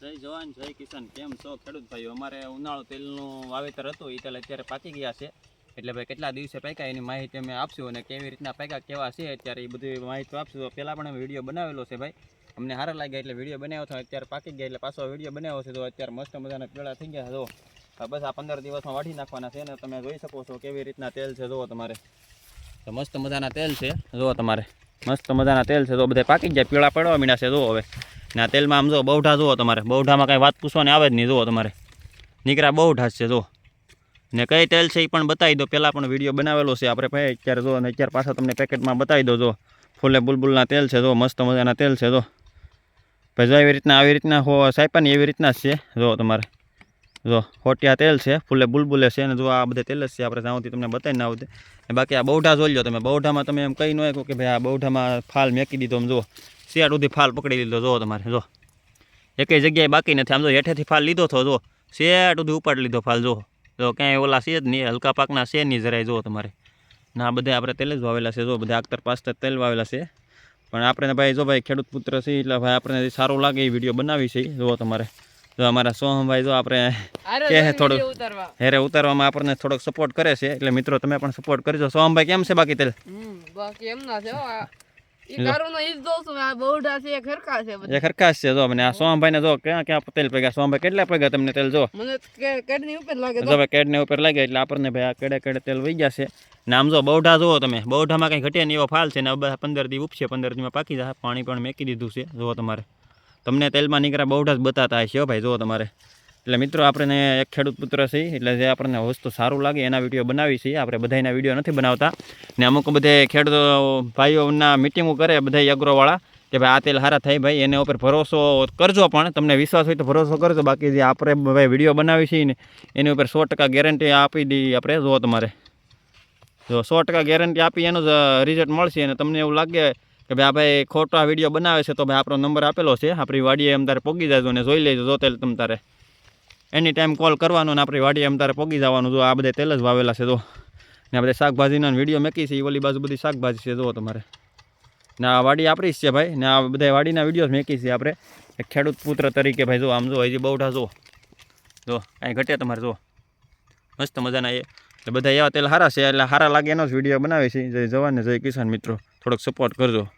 જય જવાન, જય કિસાન. કેમ છો? ખેડૂત ભાઈઓ, અમારે ઉનાળો તેલનું વાવેતર હતું એ તેલ અત્યારે પાકી ગયા છે. એટલે ભાઈ કેટલા દિવસે પાક્યા, એની માહિતી અમે આપશું અને કેવી રીતના પાક્યા, કેવા છે, અત્યારે એ બધી માહિતી આપશું. પહેલાં પણ અમે વીડિયો બનાવેલો છે ભાઈ. અમને સારા લાગ્યા એટલે વીડિયો બનાવ્યો હતો અત્યારે પાકી ગયા, એટલે પાછો વીડિયો બનાવ્યો છે. તો અત્યારે મસ્ત મજાના પીળા થઈ ગયા તો બસ આ પંદર દિવસમાં વાઢી નાખવાના છે ને, તમે જોઈ શકો છો કેવી રીતના તેલ છે. જુઓ તમારે તો મસ્ત મજાના તેલ છે. જુઓ તમારે મસ્ત મજાના તેલ છે. તો બધા પાકી ગયા, પીળા પડવા મીડા છે. જુઓ હવે ને આ તેલમાં આમ જો બહુઠા જુઓ તમારે. બહુઠામાં કાંઈ વાત પૂછવાની આવે જ નહીં, જુઓ તમારે. નીકળ્યા બહુઠા છે, જુઓ. ને કઈ તેલ છે એ પણ બતાવી દો. પહેલાં પણ વીડિયો બનાવેલો છે આપણે ભાઈ. અત્યારે જો અને અત્યારે પાછા તમને પેકેટમાં બતાવી દો જો ફૂલે બુલબુલના તેલ છે જો મસ્ત મજાના તેલ છે જો ભાઈ, જો એવી રીતના, આવી રીતના હો સાઈપાની એવી રીતના છે જો તમારે. જો ખોટિયા તેલ છે, ફૂલે બુલબુલે છે અને જો આ બધા તેલ જ છે. આપણે જ્યાંથી તમને બતાવી ના આવતે બાકી આ બહુઠા જોઈ લો તમે. બહુઠામાં તમે એમ કહી ન કે ભાઈ આ બહુઠામાં ફાલ મેકી દીધો આમ જો શિયાળ સુધી ફાલ પકડી લીધો. જો તમારે જો. એકેય જગ્યાએ બાકી નથી. આમ જો હેઠેથી ફાલ લીધો હતો જો શેઠ સુધી ઉપાડી લીધો ફાલ જો. જો ક્યાંય ઓલા છે જ નહીં હલકા પાકના છે નહીં જરાય જો તમારે. ના બધા આપણે તેલ જ વાવેલા છે જો. બધા આખતર પાસ્તર તેલ વાવેલા છે. પણ આપણે ભાઈ જો ભાઈ ખેડૂત પુત્ર છે એટલે ભાઈ આપણે સારું લાગે એ વીડિયો બનાવી છે જો તમારે. જો અમારા સોહમભાઈ જો આપણે કે થોડુંક હેરે ઉતારવામાં આપણને થોડોક સપોર્ટ કરે છે. એટલે મિત્રો તમે પણ સપોર્ટ કરજો. સોહમભાઈ કેમ છે બાકી તેલ? બાકી એમ ના છે જ. એક છે જો મને આ સોહમભાઈને જો ક્યાં ક્યાં તેલ પગ્યા સોહમભાઈ કેટલા પગ્યા તમને તેલ જો? મને કે- કેડની ઉપર લાગે જો એટલે આપણને ભાઈ આ કેડે કેડે તેલ વહી ગયા છે. ને આમ જો બૌઢા જુઓ તમે બહુઢામાં કંઈ ઘટે નહીં એવો ફાલ છે ને પંદર દી ઉપશે પંદર દીમાં પાકી જશે પાણી પણ મેકી દીધું છે જુઓ તમારે. તમને તેલમાં નીકળ્યા બૌઢા જ બતાતા હશે ભાઈ જુઓ તમારે. એટલે મિત્રો, આપણને એક ખેડૂત પુત્ર છે, એટલે જે આપણને વસ્તુ સારું લાગે એના વીડિયો બનાવી છીએ આપણે બધાના વીડિયો નથી બનાવતા. ને અમુક બધે ખેડૂતો ભાઈઓના મિટિંગો કરે બધા અગ્રોવાળા કે ભાઈ, આ તેલ હારા થાય ભાઈ, એના ઉપર ભરોસો કરજો પણ, તમને વિશ્વાસ હોય તો ભરોસો કરજો. બાકી જે આપણે ભાઈ વીડિયો બનાવી છીએ ને, એની ઉપર સો ટકા ગેરંટી આપી દઈએ આપણે. જો તમારે. જો સો ટકા ગેરંટી આપી એનું જ રિઝલ્ટ મળશે અને તમને એવું લાગે કે ભાઈ, આ ભાઈ ખોટા વીડિયો બનાવે છે તો ભાઈ આપણો નંબર આપેલો છે. આપણી વાડીએ એમ તારે પોગી જાજો અને જોઈ લેજો, જો તેલ તમ તારે. એની ટાઈમ કોલ કરવાનો ને આપણી વાડી એમ તારે પોગી જવાનું, જો આ બધા તેલ જ વાવેલા છે, જો. ને આ બધા શાકભાજીના વીડિયો મેકી છે એ ઓલી બાજુ બધી શાકભાજી છે જુઓ તમારે. ને આ વાડી આપણી જ છે ભાઈ, ને આ બધા વાડીના વીડિયો મેકી છે આપણે. ખેડૂત પુત્ર તરીકે ભાઈ, જો, આમ જો, હજી બહુઠા, જો. જો કાંઈ ઘટે તમારે, જો. મસ્ત મજાના એ. બધા એવા તેલ સારા છે, એટલે સારા લાગે એનો જ વીડિયો બનાવે છે. જય જવાન ને જય કિસાન મિત્રો. થોડોક સપોર્ટ કરજો.